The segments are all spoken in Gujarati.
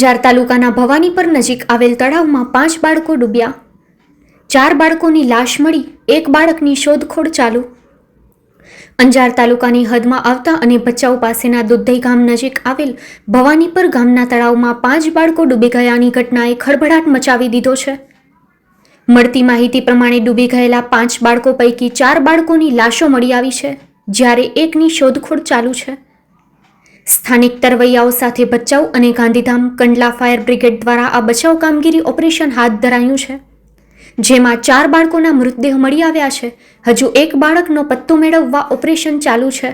અંજાર તાલુકાના ભવાનીપર નજીક આવેલ તળાવમાં પાંચ બાળકો ડૂબ્યા. ચાર બાળકોની લાશ મળી, એક બાળકની શોધખોળ ચાલુ. અંજાર તાલુકાની હદમાં આવતા અને ભચાઉ પાસેના દુધઈ ગામ નજીક આવેલ ભવાનીપર ગામના તળાવમાં પાંચ બાળકો ડૂબી ગયાની ઘટનાએ ખળભળાટ મચાવી દીધો છે. મળતી માહિતી પ્રમાણે ડૂબી ગયેલા પાંચ બાળકો પૈકી ચાર બાળકોની લાશો મળી આવી છે, જ્યારે એકની શોધખોળ ચાલુ છે. સ્થાનિક તરવૈયાઓ સાથે ભચાઉ અને ગાંધીધામ કંડલા ફાયર બ્રિગેડ દ્વારા આ બચાવ કામગીરી ઓપરેશન હાથ ધરાયું છે. જેમાં ચાર બાળકોના મૃતદેહ મળી આવ્યા છે. હજુ એક બાળકનો પત્તો મેળવવા ઓપરેશન ચાલુ છે.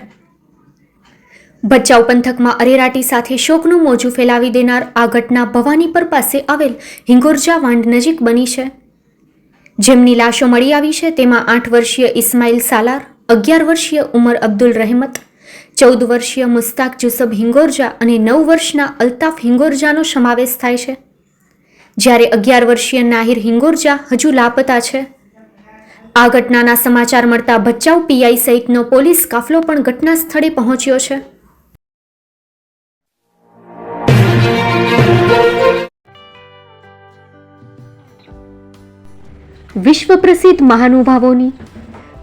ભચાઉ પંથકમાં અરેરાટી સાથે શોકનું મોજું ફેલાવી દેનાર આ ઘટના ભવાનીપર પાસે આવેલ હિંગોરજા વાંડ નજીક બની છે. જેમની લાશો મળી આવી છે તેમાં આઠ વર્ષીય ઇસ્માઇલ સાલાર, અગિયાર વર્ષીય ઉમર અબ્દુલ રહેમત ચૌદ વર્ષીય મુસ્તાક જુસબ હિંગોરજા અને નવ વર્ષના અલ્તાફ હિંગોરજાનો સમાવેશ થાય છે. જ્યારે અગિયાર વર્ષીય નાહિર હિંગોરજા હજુ લાપતા છે. આ ઘટનાના સમાચાર મળતા ભચાઉ પીઆઈ સહિતનો પોલીસ કાફલો પણ ઘટના સ્થળે પહોંચ્યો છે. વિશ્વ પ્રસિદ્ધ મહાનુભાવોની